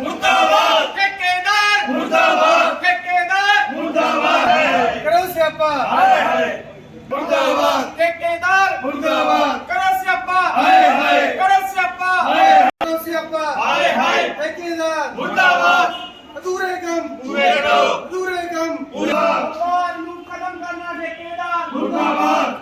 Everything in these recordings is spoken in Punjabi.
ਮੁਰਦਾਬਾਦ! ਠੇਕੇਦਾਰ ਮੁਰਦਾਬਾਦ! ਠੇਕੇਦਾਰ ਮੁਰਦਾਬਾਦ! ਕਰੋ ਸਿਆਪਾ! ਹਾਏ ਹਾਏ! ਮੁਰਦਾਬਾਦ! ਠੇਕੇਦਾਰ ਮੁਰਦਾਬਾਦ! ਕਰੋ ਸਿਆਪਾ! ਹਾਏ ਹਾਏ! ਕਰੋ ਸਿਆਪਾ! ਹਾਏ ਕਰੋ ਸਿਆਪਾ! ਹਾਏ ਹਾਏ! ਠੇਕੇਦਾਰ ਮੁਰਦਾਬਾਦ! ਅਧੂਰੇ ਕੰਮ! ਪੂਰੇ ਕਰੋ ਅਧੂਰੇ ਕੰਮ! ਪੂਰਾ! ਨੂੰ ਕਦਮ ਕਰਨਾ ਠੇਕੇਦਾਰ ਮੁਰਦਾਬਾਦ!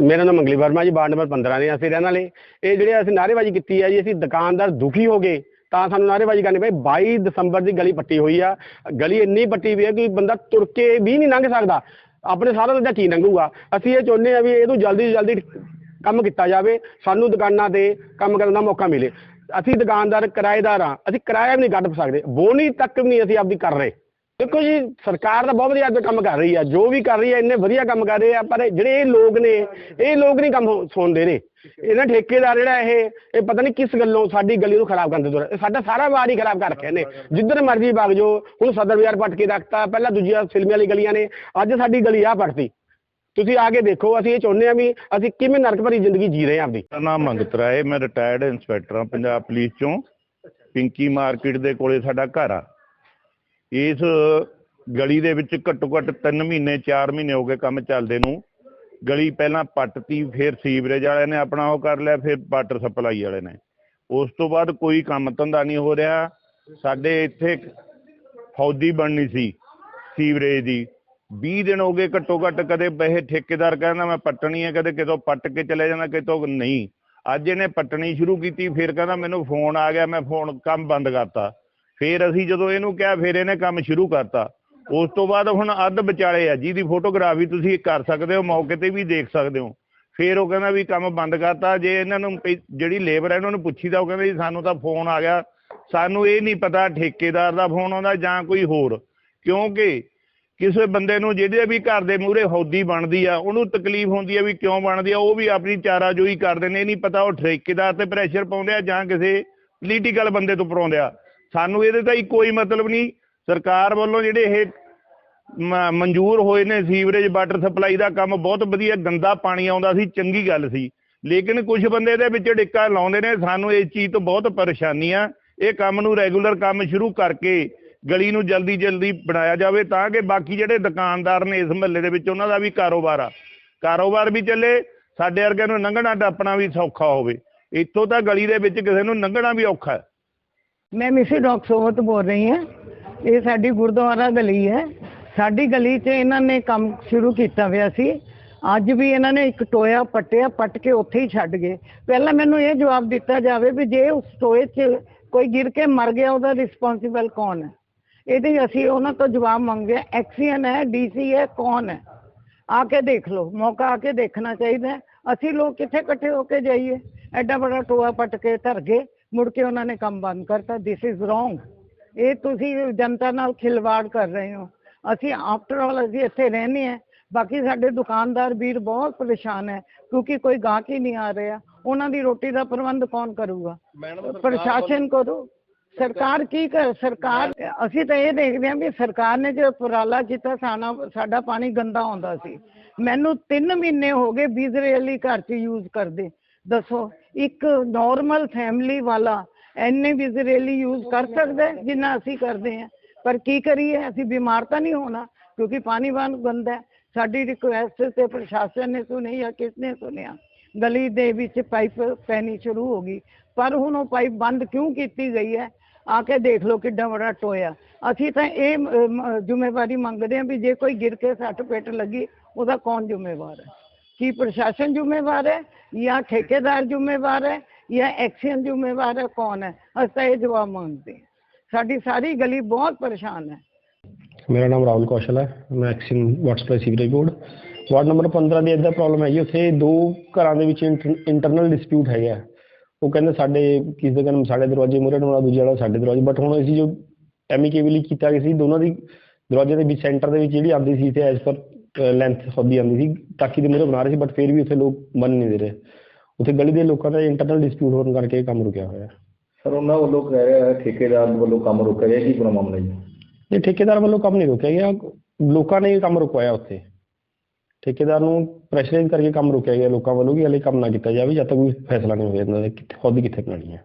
ਮੇਰਾ ਨਾਮ ਮੰਗਲੀ ਵਰਮਾ ਜੀ ਵਾਰਡ ਨੰਬਰ 15 ਦੇ ਅਸੀਂ ਰਹਿਣ ਵਾਲੇ ਇਹ ਜਿਹੜੇ ਅਸੀਂ ਨਾਅਰੇਬਾਜ਼ੀ ਕੀਤੀ ਹੈ ਜੀ ਅਸੀਂ ਦੁਕਾਨਦਾਰ ਦੁਖੀ ਹੋ ਗਏ। ਤਾਂ ਸਾਨੂੰ ਨਾਅਰੇਬਾਜ਼ੀ ਕਰਨੀ ਪਈ। 22 ਦਸੰਬਰ ਦੀ ਗਲੀ ਪੱਟੀ ਹੋਈ ਆ। ਗਲੀ ਇੰਨੀ ਪੱਟੀ ਹੋਈ ਹੈ ਕਿ ਬੰਦਾ ਤੁਰ ਕੇ ਵੀ ਨਹੀਂ ਲੰਘ ਸਕਦਾ। ਆਪਣੇ ਸਾਰਾ ਦਾ ਕੀ ਲੰਘੂਗਾ। ਅਸੀਂ ਇਹ ਚਾਹੁੰਦੇ ਆ ਵੀ ਇਹਨੂੰ ਜਲਦੀ ਤੋਂ ਜਲਦੀ ਕੰਮ ਕੀਤਾ ਜਾਵੇ। ਸਾਨੂੰ ਦੁਕਾਨਾਂ ਤੇ ਕੰਮ ਕਰਨ ਦਾ ਮੌਕਾ ਮਿਲੇ। ਅਸੀਂ ਦੁਕਾਨਦਾਰ ਕਿਰਾਏਦਾਰ ਆ। ਅਸੀਂ ਕਿਰਾਇਆ ਵੀ ਨਹੀਂ ਕੱਢ ਸਕਦੇ। ਬੋਨੀ ਤੱਕ ਵੀ ਨਹੀਂ ਅਸੀਂ ਆਪਦੀ ਕਰ ਰਹੇ। ਦੇਖੋ ਜੀ, ਸਰਕਾਰ ਤਾਂ ਬਹੁਤ ਵਧੀਆ ਅੱਜ ਕੰਮ ਕਰ ਰਹੀ ਆ, ਜੋ ਵੀ ਕਰ ਰਹੀ ਆ, ਇੰਨੇ ਵਧੀਆ ਕੰਮ ਕਰ ਰਹੇ ਆ, ਪਰ ਜਿਹੜੇ ਇਹ ਲੋਕ ਨੇ, ਇਹ ਲੋਕ ਨਹੀਂ ਕੰਮ ਹੋ- ਸੁਣਦੇ ਨੇ। ਇਹਨਾਂ ਠੇਕੇਦਾਰ ਜਿਹੜਾ ਇਹ ਇਹ ਪਤਾ ਨਹੀਂ ਕਿਸ ਗੱਲੋਂ ਸਾਡੀ ਗਲੀ ਨੂੰ ਖਰਾਬ ਕਰਦੇ ਸਾਡਾ ਸਾਰਾ ਵਾਰ ਹੀ ਖਰਾਬ ਕਰ ਰੱਖਿਆ ਨੇ ਜਿੱਧਰ ਮਰਜ਼ੀ ਵਗ ਜਾਓ, ਹੁਣ ਸਦਰ ਬਾਜ਼ਾਰ ਪੱਟ ਕੇ ਰੱਖਤਾ, ਪਹਿਲਾਂ ਦੂਜੀਆਂ ਫਿਲਮੀ ਵਾਲੀ ਗਲੀਆਂ ਨੇ, ਅੱਜ ਸਾਡੀ ਗਲੀ ਆ ਪੱਟਤੀ। ਤੁਸੀਂ ਆ ਕੇ ਦੇਖੋ, ਅਸੀਂ ਇਹ ਚਾਹੁੰਦੇ ਆ ਵੀ ਅਸੀਂ ਕਿਵੇਂ ਨਰਕ ਭਰੀ ਜ਼ਿੰਦਗੀ ਜੀ ਰਹੇ ਆ ਆਪਦੀ। ਮੇਰਾ ਨਾਮ ਮੰਗਤ ਰਾਏ, ਮੈਂ ਰਿਟਾਇਰਡ ਇੰਸਪੈਕਟਰ ਹਾਂ, ਪੰਜਾਬ ਪੁਲਿਸ ਚੋਂ। ਪਿੰਕੀ ਮਾਰਕੀਟ ਦੇ ਕੋਲੇ ਸਾਡਾ ਘਰ ਆ। ਇਸ ਗਲੀ ਦੇ ਵਿੱਚ ਘੱਟੋ ਘੱਟ 3 ਮਹੀਨੇ 4 ਮਹੀਨੇ ਹੋ ਗਏ ਕੰਮ ਚੱਲਦੇ ਨੂੰ। ਗਲੀ ਪਹਿਲਾਂ ਪੱਟਤੀ, ਫਿਰ ਸੀਵਰੇਜ ਵਾਲਿਆਂ ਨੇ ਆਪਣਾ ਉਹ ਕਰ ਲਿਆ, ਫਿਰ ਵਾਟਰ ਸਪਲਾਈ ਵਾਲੇ ਨੇ। ਉਸ ਤੋਂ ਬਾਅਦ ਕੋਈ ਕੰਮ ਧੰਦਾ ਨਹੀਂ ਹੋ ਰਿਹਾ। ਸਾਡੇ ਇੱਥੇ ਫੌਜੀ ਬਣਨੀ ਸੀ ਸੀਵਰੇਜ ਦੀ। 20 ਦਿਨ ਹੋ ਗਏ ਘੱਟੋ ਘੱਟ ਕਦੇ ਬਹਿ ਠੇਕੇਦਾਰ ਕਹਿੰਦਾ ਮੈਂ ਪੱਟਣੀ ਹੈ, ਕਦੇ ਕਿਤੋਂ ਪੱਟ ਕੇ ਚਲੇ ਜਾਂਦਾ, ਕਿਤੋਂ ਨਹੀਂ। ਅੱਜ ਇਹਨੇ ਪੱਟਣੀ ਸ਼ੁਰੂ ਕੀਤੀ, ਫਿਰ ਕਹਿੰਦਾ ਮੈਨੂੰ ਫੋਨ ਆ ਗਿਆ, ਮੈਂ ਫੋਨ ਕੰਮ ਬੰਦ ਕਰਤਾ। ਫਿਰ ਅਸੀਂ ਜਦੋਂ ਇਹਨੂੰ ਕਿਹਾ, ਫਿਰ ਇਹਨੇ ਕੰਮ ਸ਼ੁਰੂ ਕਰਤਾ। ਉਸ ਤੋਂ ਬਾਅਦ ਹੁਣ ਅੱਧ ਵਿਚਾਲੇ ਆ, ਜਿਹਦੀ ਫੋਟੋਗ੍ਰਾਫੀ ਤੁਸੀਂ ਕਰ ਸਕਦੇ ਹੋ, ਮੌਕੇ ਤੇ ਵੀ ਦੇਖ ਸਕਦੇ ਹੋ। ਫਿਰ ਉਹ ਕਹਿੰਦਾ ਵੀ ਕੰਮ ਬੰਦ ਕਰਤਾ, ਜੇ ਇਹਨਾਂ ਨੂੰ ਜਿਹੜੀ ਲੇਬਰ ਹੈ ਇਹਨਾਂ ਨੂੰ ਪੁੱਛੀਦਾ ਉਹ ਕਹਿੰਦੇ ਜੀ, ਸਾਨੂੰ ਤਾਂ ਫੋਨ ਆ ਗਿਆ। ਸਾਨੂੰ ਇਹ ਨਹੀਂ ਪਤਾ ਠੇਕੇਦਾਰ ਦਾ ਫੋਨ ਆਉਂਦਾ ਜਾਂ ਕੋਈ ਹੋਰ, ਕਿਉਂਕਿ ਕਿਸੇ ਬੰਦੇ ਨੂੰ ਜਿਹੜੇ ਵੀ ਘਰ ਦੇ ਮੂਹਰੇ ਹੌਦੀ ਬਣਦੀ ਆ, ਉਹਨੂੰ ਤਕਲੀਫ ਹੁੰਦੀ ਆ ਵੀ ਕਿਉਂ ਬਣਦੀ ਆ, ਉਹ ਵੀ ਆਪਣੀ ਚਾਰਾਜੋਈ ਕਰਦੇ ਨੇ, ਇਹ ਨਹੀਂ ਪਤਾ ਉਹ ਠੇਕੇਦਾਰ ਤੇ ਪ੍ਰੈਸ਼ਰ ਪਾਉਂਦੇ ਆ ਜਾਂ ਕਿਸੇ ਪੋਲੀਟੀਕਲ ਬੰਦੇ ਤੋਂ ਪਰਾਉਂਦੇ ਆ। ਸਾਨੂੰ ਇਹਦੇ ਤਾਂ ਕੋਈ ਮਤਲਬ ਨਹੀਂ। ਸਰਕਾਰ ਵੱਲੋਂ ਜਿਹੜੇ ਇਹ ਮ- ਮਨਜ਼ੂਰ ਹੋਏ ਨੇ ਸੀਵਰੇਜ, ਵਾਟਰ ਸਪਲਾਈ ਦਾ ਕੰਮ, ਬਹੁਤ ਵਧੀਆ ਗੰਦਾ ਪਾਣੀ ਆਉਂਦਾ ਸੀ, ਚੰਗੀ ਗੱਲ ਸੀ। ਲੇਕਿਨ ਕੁਝ ਬੰਦੇ ਇਹਦੇ ਵਿੱਚ ਡਿੱਕਾ ਲਾਉਂਦੇ ਨੇ, ਸਾਨੂੰ ਇਸ ਚੀਜ਼ ਤੋਂ ਬਹੁਤ ਪਰੇਸ਼ਾਨੀ ਆ। ਇਹ ਕੰਮ ਨੂੰ ਰੈਗੂਲਰ ਕੰਮ ਸ਼ੁਰੂ ਕਰਕੇ ਗਲੀ ਨੂੰ ਜਲਦੀ ਜਲਦੀ ਬਣਾਇਆ ਜਾਵੇ, ਤਾਂ ਕਿ ਬਾਕੀ ਜਿਹੜੇ ਦੁਕਾਨਦਾਰ ਨੇ ਇਸ ਮਹੱਲੇ ਦੇ ਵਿੱਚ, ਉਹਨਾਂ ਦਾ ਵੀ ਕਾਰੋਬਾਰ ਆ। ਕਾਰੋਬਾਰ ਵੀ ਚੱਲੇ, ਸਾਡੇ ਵਰਗਿਆਂ ਨੂੰ ਲੰਘਣਾ ਟੱਪਣਾ ਵੀ ਸੌਖਾ ਹੋਵੇ। ਇੱਥੋਂ ਤਾਂ ਗਲੀ ਦੇ ਵਿੱਚ ਕਿਸੇ ਨੂੰ ਲੰਘਣਾ ਵੀ ਔਖਾ ਹੈ। ਮੈਂ ਮਿਸੀ ਡਾਕਟਰ ਸੋਹਤ ਬੋਲ ਰਹੀ ਹਾਂ। ਇਹ ਸਾਡੀ ਗੁਰਦੁਆਰਾ ਗਲੀ ਹੈ। ਸਾਡੀ ਗਲੀ 'ਚ ਇਹਨਾਂ ਨੇ ਕੰਮ ਸ਼ੁਰੂ ਕੀਤਾ ਹੋਇਆ ਸੀ। ਅੱਜ ਵੀ ਇਹਨਾਂ ਨੇ ਇੱਕ ਟੋਇਆ ਪੱਟਿਆ, ਪੱਟ ਕੇ ਉੱਥੇ ਹੀ ਛੱਡ ਗਏ। ਪਹਿਲਾਂ ਮੈਨੂੰ ਇਹ ਜਵਾਬ ਦਿੱਤਾ ਜਾਵੇ ਵੀ ਜੇ ਉਸ ਟੋਏ 'ਚ ਕੋਈ ਗਿਰ ਕੇ ਮਰ ਗਿਆ, ਉਹਦਾ ਰਿਸਪੌਂਸਿਬਲ ਕੌਣ ਹੈ? ਇਹਦੇ ਅਸੀਂ ਉਹਨਾਂ ਤੋਂ ਜਵਾਬ ਮੰਗਿਆ, ਐਕਸੀਅਨ ਹੈ, ਡੀਸੀ ਹੈ, ਕੌਣ ਹੈ? ਆ ਕੇ ਦੇਖ ਲਓ, ਮੌਕਾ ਆ ਕੇ ਦੇਖਣਾ ਚਾਹੀਦਾ ਅਸੀਂ ਲੋਕ ਕਿੱਥੇ ਇਕੱਠੇ ਹੋ ਕੇ ਜਾਈਏ? ਐਡਾ ਬੜਾ ਟੋਆ ਪੱਟ ਕੇ ਧਰ ਗਏ। ਮੁੜ ਕੇ ਉਹਨਾਂ ਨੇ ਕੰਮ ਬੰਦ ਕਰਤਾ ਥਿਸ ਇਜ਼ ਰੋਂਗ ਇਹ ਤੁਸੀਂ ਜਨਤਾ ਨਾਲ ਖਿਲਵਾੜ ਕਰ ਰਹੇ ਹੋ। ਅਸੀਂ ਆਫਟਰ ਆਲ ਅਸੀਂ ਇੱਥੇ ਰਹਿੰਦੇ ਹਾਂ। ਬਾਕੀ ਸਾਡੇ ਦੁਕਾਨਦਾਰ ਵੀਰ ਬਹੁਤ ਪਰੇਸ਼ਾਨ ਹੈ ਕਿਉਂਕਿ ਕੋਈ ਗਾਹਕ ਹੀ ਨਹੀਂ ਆ ਰਿਹਾ। ਉਹਨਾਂ ਦੀ ਰੋਟੀ ਦਾ ਪ੍ਰਬੰਧ ਕੌਣ ਕਰੂਗਾ? ਪ੍ਰਸ਼ਾਸਨ ਕਰੋ ਸਰਕਾਰ ਕੀ ਕਰ ਸਰਕਾਰ ਅਸੀਂ ਤਾਂ ਇਹ ਦੇਖਦੇ ਹਾਂ ਵੀ ਸਰਕਾਰ ਨੇ ਜੋ ਉਪਰਾਲਾ ਕੀਤਾ ਸਾਨਾ ਸਾਡਾ ਪਾਣੀ ਗੰਦਾ ਆਉਂਦਾ ਸੀ। ਮੈਨੂੰ 3 ਮਹੀਨੇ ਹੋ ਗਏ ਬਿਜ਼ਰੇਲੀ ਘਰ 'ਚ ਯੂਜ਼ ਕਰਦੇ। ਦੱਸੋ ਇੱਕ ਨਾਰਮਲ ਫੈਮਿਲੀ ਵਾਲਾ ਐਨੇ ਬਿਜ਼ਰੇਲੀ ਯੂਜ਼ ਕਰ ਸਕਦਾ ਜਿੰਨਾ ਅਸੀਂ ਕਰਦੇ ਹਾਂ। ਪਰ ਕੀ ਕਰੀਏ ਅਸੀਂ ਬਿਮਾਰ ਤਾਂ ਨਹੀਂ ਹੋਣਾ ਕਿਉਂਕਿ ਪਾਣੀ ਬਹੁਤ ਗੰਦਾ ਸਾਡੀ ਰਿਕੁਐਸਟ ਤੇ ਪ੍ਰਸ਼ਾਸਨ ਨੇ ਸੁਣੀ ਜਾਂ ਕਿਸ ਨੇ ਸੁਣਿਆ ਗਲੀ ਦੇ ਵਿੱਚ ਪਾਈਪ ਪੈਣੀ ਸ਼ੁਰੂ ਹੋ ਗਈ। ਪਰ ਹੁਣ ਉਹ ਪਾਈਪ ਬੰਦ ਕਿਉਂ ਕੀਤੀ ਗਈ ਹੈ? ਆ ਕੇ ਦੇਖ ਲਓ ਕਿੱਡਾ ਬੜਾ ਟੋਇਆ। ਅਸੀਂ ਤਾਂ ਇਹ ਜ਼ਿੰਮੇਵਾਰੀ ਮੰਗਦੇ ਹਾਂ ਵੀ ਜੇ ਕੋਈ ਗਿਰ ਕੇ ਸੱਟ ਪੇਟ ਲੱਗੀ ਉਹਦਾ ਕੌਣ ਜ਼ਿੰਮੇਵਾਰ ਹੈ? ਕੀ ਪ੍ਰਸ਼ਾਸਨ ਜ਼ਿੰਮੇਵਾਰ ਹੈ? ਜਾਂ ਠੇਕੇਦਾਰ ਜ਼ਿੰਮੇਵਾਰ ਹੈ? ਜਾਂ ਐਕਸ਼ਨ ਜ਼ਿੰਮੇਵਾਰ ਹੈ? ਕੌਣ ਹੈ? ਅਸੀਂ ਤਾਂ ਇਹ ਜਵਾਬ ਮੰਗਦੇ ਹਾਂ। ਸਾਡੀ ਸਾਰੀ ਗਲੀ ਬਹੁਤ ਪਰੇਸ਼ਾਨ ਹੈ। ਮੇਰਾ ਨਾਮ ਰਾਹੁਲ ਕੌਸ਼ਲ ਹੈ। ਮੈਂ XEN water supply sewerage board ward number 15 ਦੀ ਇੱਦਾਂ ਪ੍ਰੋਬਲਮ ਹੈਗੀ। ਉੱਥੇ ਦੋ ਘਰਾਂ ਦੇ ਵਿੱਚ ਇੰਟਰਨਲ ਡਿਸਪਿਊਟ ਹੈਗਾ ਉਹ ਕਹਿੰਦੇ ਸਾਡੇ ਕਿਸ ਦੇ ਕਹਿੰਦੇ ਸਾਡੇ ਦਰਵਾਜ਼ੇ ਮੂਹਰੇ ਨੂੰ ਦੂਜੇ ਵਾਲਾ ਸਾਡੇ ਦਰਵਾਜ਼ੇ। ਬਟ ਹੁਣ ਅਸੀਂ ਜੋ ਐਮੀਕੇਬਲੀ ਕੀਤਾ ਗਿਆ ਸੀ, ਦੋਨਾਂ ਦੀ ਦਰਵਾਜ਼ੇ ਦੇ ਵਿੱਚ ਸੈਂਟਰ ਦੇ ਵਿੱਚ ਜਿਹੜੀ ਆਉਂਦੀ ਸੀ ਤੇ ਐਜ਼ ਪਰ ਲੈਂਥ ਹੁੰਦੀ ਆਉਂਦੀ ਸੀ ਟਾਕੀ ਦੇ ਮੂਹਰੇ ਬਣਾ ਰਹੇ ਸੀ ਬਟ ਫਿਰ ਵੀ ਉੱਥੇ ਲੋਕ ਮੰਨ ਨਹੀਂ ਦੇ ਰਹੇ। ਉੱਥੇ ਗਲੀ ਦੇ ਲੋਕਾਂ ਦਾ ਇੰਟਰਨਲ ਡਿਸਪਿਊਟ ਹੋਣ ਕਰਕੇ ਇਹ ਕੰਮ ਰੁਕਿਆ ਹੋਇਆ। ਹੈ ਸਰ ਉਹਨਾਂ ਵੱਲੋਂ ਕਹਿ ਰਿਹਾ ਠੇਕੇਦਾਰ ਵੱਲੋਂ ਕੰਮ ਰੋਕਿਆ ਗਿਆ ਕੀ ਪੂਰਾ ਮਾਮਲਾ ਜੀ? ਇਹ ਠੇਕੇਦਾਰ ਵੱਲੋਂ ਕੰਮ ਨਹੀਂ ਰੁਕਿਆ ਗਿਆ ਲੋਕਾਂ ਨੇ ਇਹ ਕੰਮ ਰੁਕਵਾਇਆ ਉੱਥੇ। ਠੇਕੇਦਾਰ ਨੂੰ ਪ੍ਰੈਸ਼ਰਾਈਜ਼ ਕਰਕੇ ਕੰਮ ਰੁਕਿਆ ਗਿਆ ਲੋਕਾਂ ਵੱਲੋਂ ਕਿ ਹਲੇ ਕੰਮ ਨਾ ਕੀਤਾ ਜਾਵੇ ਜਦ ਤੱਕ ਕੋਈ ਫੈਸਲਾ ਨਹੀਂ ਹੋ ਜਾਂਦਾ ਕਿੱਥੇ ਖੁਦ ਕਿੱਥੇ ਬਣਾਉਣੀ ਹੈ